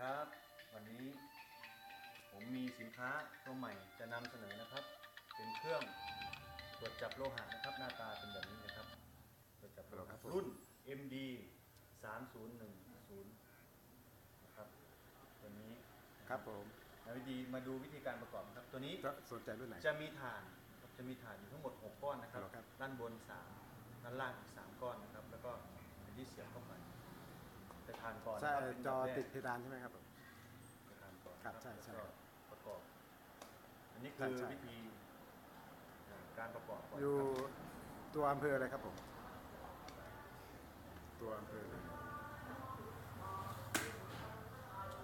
ครับ วันนี้ผมมีสินค้าตัวใหม่จะนำเสนอนะครับ เป็นเครื่องตรวจจับโลหะนะครับ หน้าตาเป็นแบบนี้นะครับตรวจจับโลครัหะบผมรุ่น MD 3010นะครับตัวนี้ครับผมแล้ววิธีมาดูวิธีการประกอบนะครับ ตัวนี้จะสนใจรุ่นไหนจะมีฐานครับจะมีฐานอยู่ทั้งหมด 6 ก้อนนะครับครับ ด้านบน 3 ด้านล่างอีก3ก้อนนะครับ แล้วก็เป็นที่เสียบเข้าไป แต่ฐานก่อนใช่นะครับเป็นจอแบบแรกติดเพดานใช่ไหมครับผม ประธานก่อนครับใช่ใช่แล้วก็ประกอบ อันนี้ใช่คือใช่ วิธีอ่าการประกอบก่อนอยู่นะครับตัวอำเภออะไรครับผม ตัวอำเภอเลย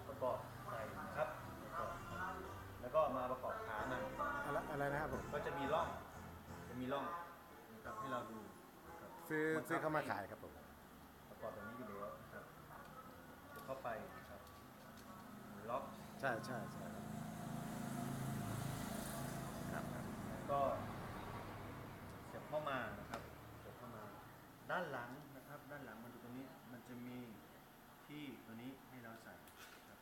ประกอบใส่ครับประกอบแล้วก็มาประกอบขามัน อะไรอะไรนะครับผม ก็จะมีร่อง จะมีร่องนะครับให้เราดูนะครับซื้อบังคับซื้อเข้ามาขายครับผม ประกอบแบบนี้อยู่แล้วนะครับจะเข้าไปนะครับล็อก ใช่ใช่ใช่ครับครับแล้วก็เสียบเข้ามานะครับเสียบเข้ามา ด้านหลังนะครับ ด้านหลังมาดูตรงนี้มันจะมีที่ตัวนี้ให้เราใส่ครับ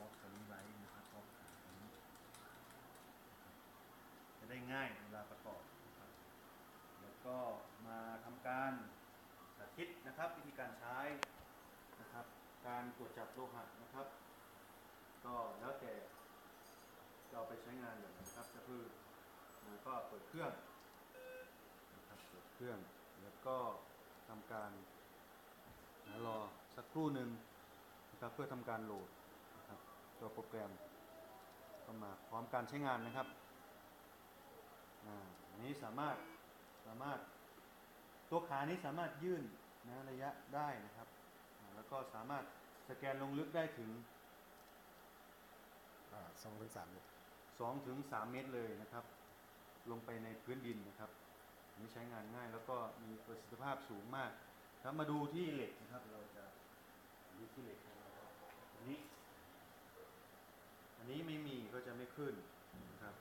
ล็อกตัวนี้ไว้นะครับล็อกขาตัวนี้จะได้ง่ายเวลาประกอบนะครับ แล้วก็มาทำการสาธิตนะครับ วิธีการใช้นะครับ การตรวจจับโลหะนะครับ ก็แล้วแต่จะเอาไปใช้งานแบบไหนครับก็คือมันก็เปิดเครื่องนะครับเปิดเครื่องแล้วก็ทำการรอสักครู่หนึ่งนะครับเพื่อทำการโหลดนะครับตัวโปรแกรมเข้ามาพร้อมการใช้งานนะครับอ่าอันนี้สามารถสามารถตัวขานี้สามารถยื่นนะระยะได้นะครับ แล้วก็สามารถสแกนลงลึกได้ถึง สองถึงสามเมตร2ถึง3เมตรเลยนะครับ ลงไปในพื้นดินนะครับอันนี้ใช้งานง่ายแล้วก็มีประสิทธิภาพสูงมากครับมาดูที่เหล็กนะครับ เราจะดูที่เหล็กนะครับอันนี้ อันนี้ไม่มีก็จะไม่ขึ้นนะครับ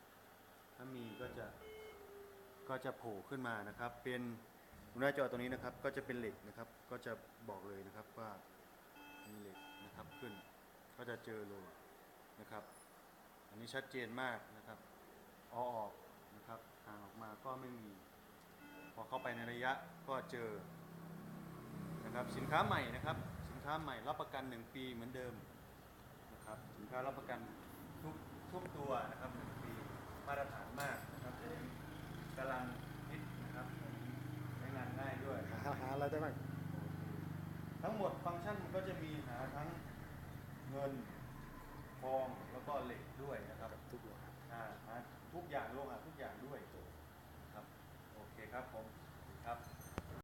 ถ้ามีก็จะก็จะโผล่ขึ้นมานะครับ เป็นหน้าจอตัวนี้นะครับ ก็จะเป็นเหล็กนะครับ ก็จะบอกเลยนะครับว่ามีเหล็กนะครับขึ้น ก็จะเจอเลยนะครับ นนี้ชัดเจนมากนะครับเอาออกนะครับห่างออกมาก็ไม่มี พอเข้าไปในระยะก็เจอนะครับสินค้าใหม่นะครับสินค้าใหม่รับประกัน 1 ปีเหมือนเดิมนะครับสินค้ารับประกันทุกทุกตัวนะครับ1ปีมาตรฐานมากนะครับกำลังฮิตนะครับใช้งานง่ายด้วยนะหาหาอะไรได้บ้างทั้งหมดฟังก์ชันมันก็จะมีหาทั้งเงิน ทองแล้วก็เหล็กด้วยนะครับกับทุกอย่างอ่าหาทุกอย่างโลหะทุกอย่างด้วยครับโอเคครับผมครับ